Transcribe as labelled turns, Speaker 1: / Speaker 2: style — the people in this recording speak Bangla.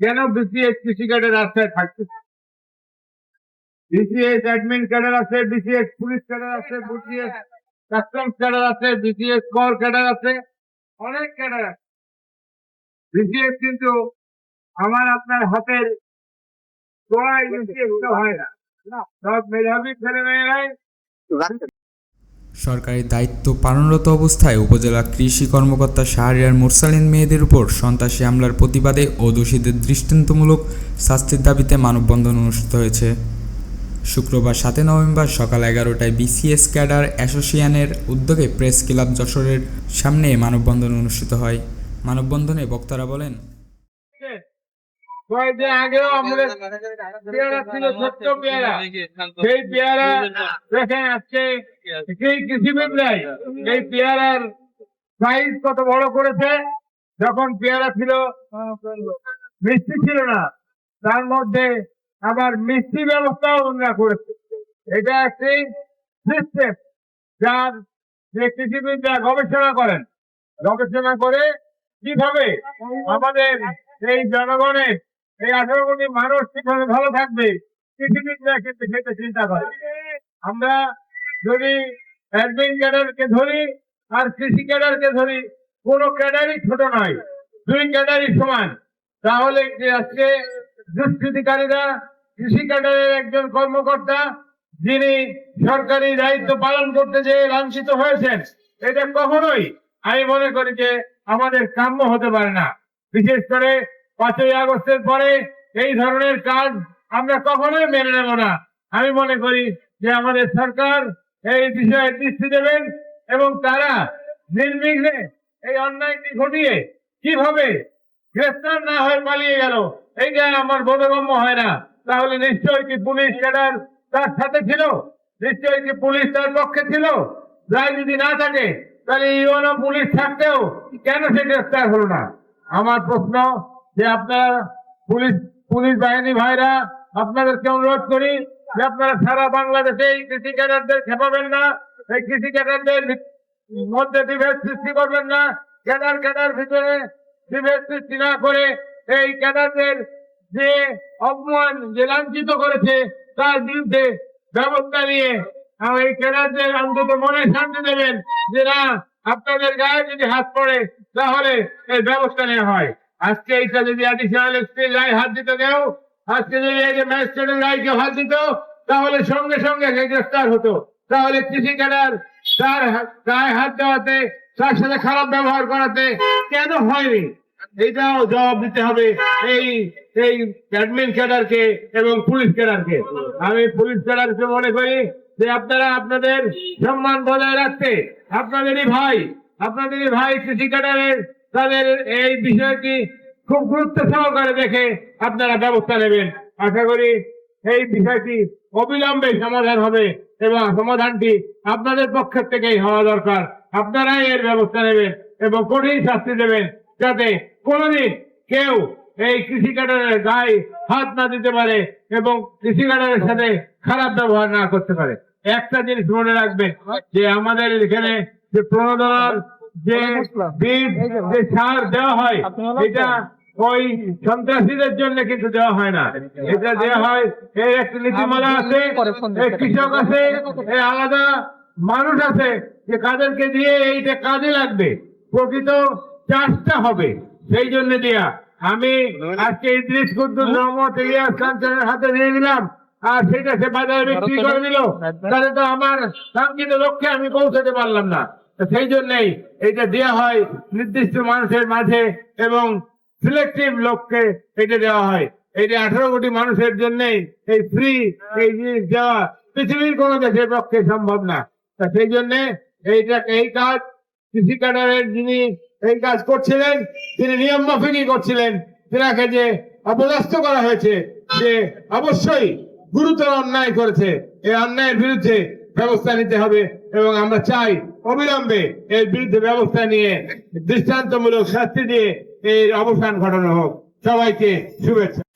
Speaker 1: কেন বিসিএস কৃষি ক্যাডার রাস্তায় থাকছে? বিসিএস অ্যাডমিন ক্যাডার আছে বিসিএস পুলিশ ক্যাডার আছে বিসিএস কাস্টমস ক্যাডার আছে বিসিএস কর ক্যাডার আছে অনেক ক্যাডার আছে। বিসিএস কিন্তু আমার আপনার হাতের হয় না। সব মেধাবী ছেলে মেয়েরাই
Speaker 2: সরকারি দায়িত্ব পালনরত অবস্থায় উপজেলা কৃষি কর্মকর্তা শাহরিয়ার মুরসালিন মেয়েদের উপর সন্ত্রাসী হামলার প্রতিবাদে ও দোষীদের দৃষ্টান্তমূলক শাস্তির দাবিতে মানববন্ধন অনুষ্ঠিত হয়েছে। শুক্রবার সাতই নভেম্বর সকাল এগারোটায় বিসিএস ক্যাডার অ্যাসোসিয়েশনের উদ্যোগে প্রেস ক্লাব যশোরের সামনে মানববন্ধন অনুষ্ঠিত হয়। মানববন্ধনে বক্তারা বলেন
Speaker 1: কয়েকদিন আগেও আমাদের পেয়ারা ছিল ছোট্ট পেয়ারা। সেই পেয়ারা দেখেন আজকে সেই কৃষিবিদরাই এই পেয়ারার সাইজ কত বড় করেছে, যখন পেয়ারা ছিল, মিষ্টি ছিল না। তার মধ্যে আবার মিষ্টি ব্যবস্থাও ওনারা করেছে। এটা একটি সিস্টেম যার যে কৃষিবিদরা গবেষণা করেন। গবেষণা করে কীভাবে আমাদের এই জনগণের এই আঠারো কোটি মানুষ কীভাবে ভালো থাকবে? সেটা চিন্তা করে। আমরা যদি অ্যাডমিন ক্যাডারকে ধরি আর কৃষি ক্যাডারকে ধরি, কোনো ক্যাডারই ছোট নয়, দুই ক্যাডারই সমান। তাহলে যে আজকে দুষ্কৃতিকারীরা, কৃষি ক্যাডারের একজন কর্মকর্তা, যিনি সরকারি দায়িত্ব পালন করতে যে লাঞ্ছিত হয়েছেন, এটা কখনোই আমি মনে করি যে আমাদের কাম্য হতে পারে না। বিশেষ করে পাঁচই আগস্টের পরে এই ধরনের কাজ আমরা কখনোই মেনে নেব না। আমি মনে করি যে আমাদের সরকার এই বিষয়ে দৃষ্টি দেবেন এবং তারা নির্বিঘ্নে এই অন্যায়টি ঘটিয়ে কীভাবে গ্রেফতার না হয়ে পালিয়ে গেল, এই এইটা আমার বোধগম্য হয় না। তাহলে নিশ্চয়ই কি পুলিশ ক্যাডার তার সাথে ছিল? নিশ্চয়ই কি পুলিশ তার পক্ষে ছিল? রায় যদি না থাকে, তাহলে ইউনো পুলিশ থাকতেও কেন সে গ্রেফতার হলো না? আমার প্রশ্ন যে আপনার পুলিশ পুলিশ বাহিনী ভাইরা আপনাদেরকে অনুরোধ করি যে আপনারা সারা বাংলাদেশে এই কৃষি ক্যাডারদের খেপাবেন না, এই কৃষি ক্যাডারদের মধ্যে বিভেদ সৃষ্টি করবেন না ক্যাডার ক্যাডার ভিতরে বিভেদ সৃষ্টি না করে এই ক্যাডারদের যে অপমান, যে লাঞ্ছিত করেছে, তার বিরুদ্ধে ব্যবস্থা নিয়ে এই ক্যাডারদের অন্তত মনে শান্তি দেবেন যে না, আপনাদের গায়ে যদি হাত পড়ে, তাহলে এই ব্যবস্থা নেওয়া হয়। আজকে এইটা যদি অ্যাডিশনাল এসপির রায় হাত দিতে দেও, আজকে যদি এই যে ম্যাজিস্ট্রেটের রায়কে হাত দিত, তাহলে সঙ্গে সঙ্গে সে গ্রেফতার হতো। তাহলে কৃষি ক্যাডার তার গায়ে হাত দেওয়াতে, তার সাথে খারাপ ব্যবহার করাতে কেন হয়নি? এইটাও জবাব দিতে হবে এই এই অ্যাডমিন ক্যাডারকে এবং পুলিশ ক্যাডারকে আমি পুলিশ ক্যাডারকে মনে করি যে আপনারা আপনাদের সম্মান বজায় রাখতে, আপনাদেরই ভাই আপনাদেরই ভাই কৃষি ক্যাডারের তাদের এই বিষয়টি খুব গুরুত্ব সহকারে দেখে আপনারা ব্যবস্থা নেবেন। আশা করি এই বিষয়টি অবিলম্বে সমাধান হবে এবং সমাধানটি আপনাদের পক্ষের থেকেই হওয়া দরকার। আপনারাই এর ব্যবস্থা নেবেন এবং কঠিন শাস্তি দেবেন যাতে কোনোদিন কেউ এই কৃষি কাটারের গায়ে হাত না দিতে পারে এবং কৃষি কাটারের সাথে খারাপ ব্যবহার না করতে পারে। একটা জিনিস মনে রাখবেন যে আমাদের এখানে যে প্রণোদনার যে বীজ যে সার দেওয়া হয় এটা ওই সন্ত্রাসীদের জন্য কিন্তু দেওয়া হয় না। এটা দেওয়া হয় এই একটি নীতিমালা আছে কৃষক আছে আলাদা মানুষ আছে যে কাদেরকে দিয়ে এইটা কাজে লাগবে। প্রকৃত চাষটা হবে সেই জন্য দেয়া আমি আজকে ইদ্রিস কুদ্দুস রহমত ইলিয়াস কাঞ্চনের হাতে নিয়ে নিলাম। আর সেটা সে বাজারে বিক্রি করে দিল। তাহলে তো আমার কাঙ্ক্ষিত লক্ষ্যে আমি পৌঁছাতে পারলাম না। সেই জন্যেই এটা দেওয়া হয় নির্দিষ্ট মানুষের মাঝে এবং সিলেক্টিভ লোককে এটা দেওয়া হয়। এটা আঠারো কোটি মানুষের জন্যই এই ফ্রি এই জিনিস দেওয়া পৃথিবীর কোনো দেশের পক্ষে সম্ভব না। তা সেই জন্য এইটা, এই কাজ কৃষি কাটারের যিনি এই কাজ করছিলেন, তিনি নিয়ম মাফিকই করছিলেন। তিনাকে যে অপদস্থ করা হয়েছে যে অবশ্যই গুরুতর অন্যায় করেছে। এই অন্যায়ের বিরুদ্ধে ব্যবস্থা নিতে হবে এবং আমরা চাই অবিলম্বে এর বিরুদ্ধে ব্যবস্থা নিয়ে দৃষ্টান্তমূলক শাস্তি দিয়ে এর অবসান ঘটানো হোক। সবাইকে শুভেচ্ছা।